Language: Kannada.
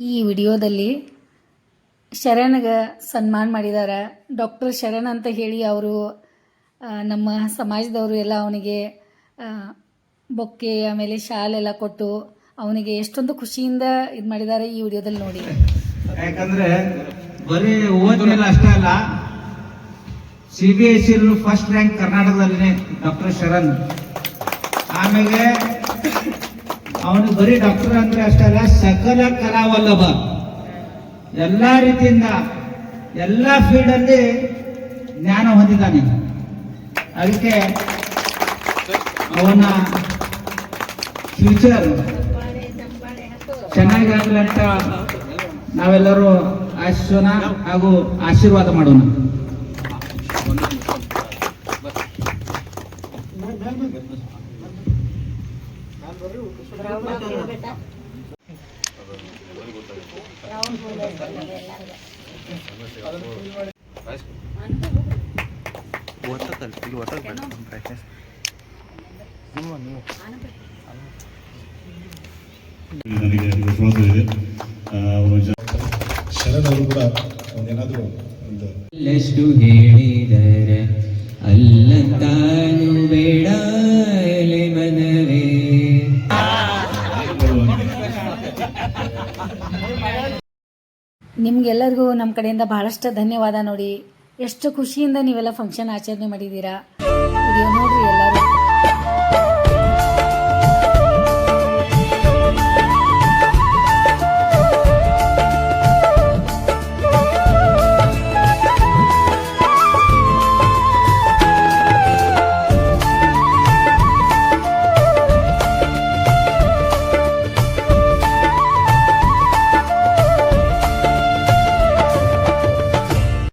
ಈ ವಿಡಿಯೋದಲ್ಲಿ ಶರಣ್ಗೆ ಸನ್ಮಾನ ಮಾಡಿದ್ದಾರೆ ಡಾಕ್ಟರ್ ಶರಣ್ ಅಂತ ಹೇಳಿ ಅವರು ನಮ್ಮ ಸಮಾಜದವರು ಎಲ್ಲ ಅವನಿಗೆ ಬೊಕ್ಕೆ, ಆಮೇಲೆ ಶಾಲೆಲ್ಲ ಕೊಟ್ಟು ಅವನಿಗೆ ಎಷ್ಟೊಂದು ಖುಷಿಯಿಂದ ಇದು ಮಾಡಿದ್ದಾರೆ ಈ ವಿಡಿಯೋದಲ್ಲಿ ನೋಡಿ. ಯಾಕಂದ್ರೆ ಬರೀ ಓದ್ಮೇಲೆ ಅಷ್ಟೇ ಅಲ್ಲ C B S first rank ಕರ್ನಾಟಕದಲ್ಲಿ ಡಾಕ್ಟರ್ ಶರಣ್. ಆಮೇಲೆ ಅವನು ಬರೀ ಡಾಕ್ಟರ್ ಅಂದ್ರೆ ಅಷ್ಟೇ ಅಲ್ಲ, ಸಕಲ ಕಲಾವಲ್ಲಭ. ಎಲ್ಲ ರೀತಿಯಿಂದ, ಎಲ್ಲ ಫೀಲ್ಡ್ ಅಲ್ಲಿ ಜ್ಞಾನ ಹೊಂದಿದ್ದಾನೆ. ಅದಕ್ಕೆ ಅವನ ಫ್ಯೂಚರ್ ಚೆನ್ನಾಗಿರಲಿ ಅಂತ ನಾವೆಲ್ಲರೂ ಆಶಿಸೋಣ ಹಾಗೂ ಆಶೀರ್ವಾದ ಮಾಡೋಣ. ನನಗೆ ಇದೆ ಅವರು ಶರಣ್ ಅವರು ಕೂಡ ಒಂದೇನಾದರೂ ಒಂದು ಎಷ್ಟು ಹೇಳಿದರೆ ನಿಮ್ಗೆಲ್ಲರಿಗೂ ನಮ್ಮ ಕಡೆಯಿಂದ ಬಹಳಷ್ಟು ಧನ್ಯವಾದ ನೋಡಿ. ಎಷ್ಟು ಖುಷಿಯಿಂದ ನೀವೆಲ್ಲ ಫಂಕ್ಷನ್ ಆಚರಣೆ ಮಾಡಿದ್ದೀರಾ. ವಿಡಿಯೋ